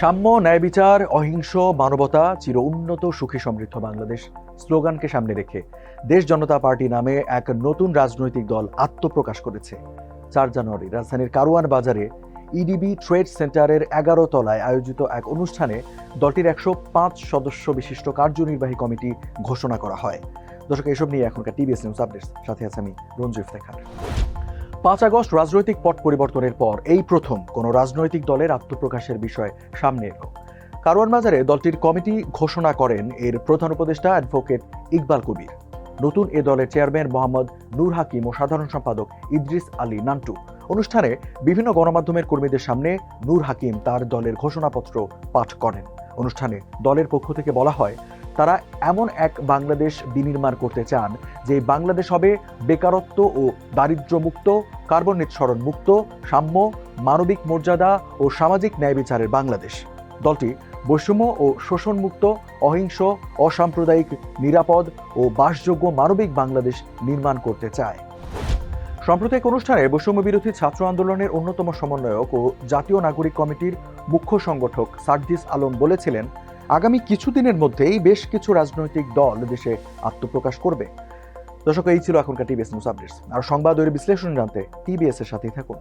সাম্য ন্যায় বিচার অহিংস, মানবতা, চির উন্নত, সুখী সমৃদ্ধ বাংলাদেশ। স্লোগানকে সামনে রেখে দেশ জনতা পার্টি নামে এক নতুন রাজনৈতিক দল আত্মপ্রকাশ করেছে। চার জানুয়ারি রাজধানীর কারওয়ান বাজারে ইডিবি ট্রেড সেন্টারের এগারো তলায় আয়োজিত এক অনুষ্ঠানে দলটির একশো পাঁচ সদস্য বিশিষ্ট কার্যনির্বাহী কমিটি ঘোষণা করা হয়। দর্শক, এসব নিয়ে এখনকার টিভিএস নিউজ আপডেটস সাথে আছে আমি, রঞ্জু ইফতেখার। পাঁচ আগস্ট রাজনৈতিক পট পরিবর্তনের পর এই প্রথম কোনো রাজনৈতিক দলের আত্মপ্রকাশের বিষয় সামনে এলো। কারওয়ান বাজারে দলটির কমিটি ঘোষণা করেন এর প্রধান উপদেষ্টা অ্যাডভোকেট ইকবাল কবির। নতুন এ দলের চেয়ারম্যান মোহাম্মদ নূর হাকিম ও সাধারণ সম্পাদক ইদ্রিস আলী নান্টু। অনুষ্ঠানে বিভিন্ন গণমাধ্যমের কর্মীদের সামনে নূর হাকিম তার দলের ঘোষণাপত্র পাঠ করেন। অনুষ্ঠানে দলের পক্ষ থেকে বলা হয়, তারা এমন এক বাংলাদেশ বিনির্মাণ করতে চান যে বাংলাদেশ হবে বেকারত্ব ও দারিদ্র্যমুক্ত কার্বন নিঃসরণ মুক্ত, সাম্য, মানবিক মর্যাদা ও সামাজিক ন্যায় বিচারের বাংলাদেশ। দলটি বৈষম্য ও শোষণমুক্ত, অহিংস, অসাম্প্রদায়িক, নিরাপদ ও বাসযোগ্য মানবিক বাংলাদেশ নির্মাণ করতে চায়। সম্প্রতি এক অনুষ্ঠানে বৈষম্য বিরোধী ছাত্র আন্দোলনের অন্যতম সমন্বয়ক ও জাতীয় নাগরিক কমিটির মুখ্য সংগঠক সার্জিস আলম বলেছিলেন, আগামী কিছুদিনের মধ্যেই বেশ কিছু রাজনৈতিক দল দেশে আত্মপ্রকাশ করবে। দর্শক, এই ছিল এখনকার টিভিএস নিউজ আপডেটস আর সংবাদ ও বিশ্লেষণ জানতে টিভিএস এর সাথেই থাকুন।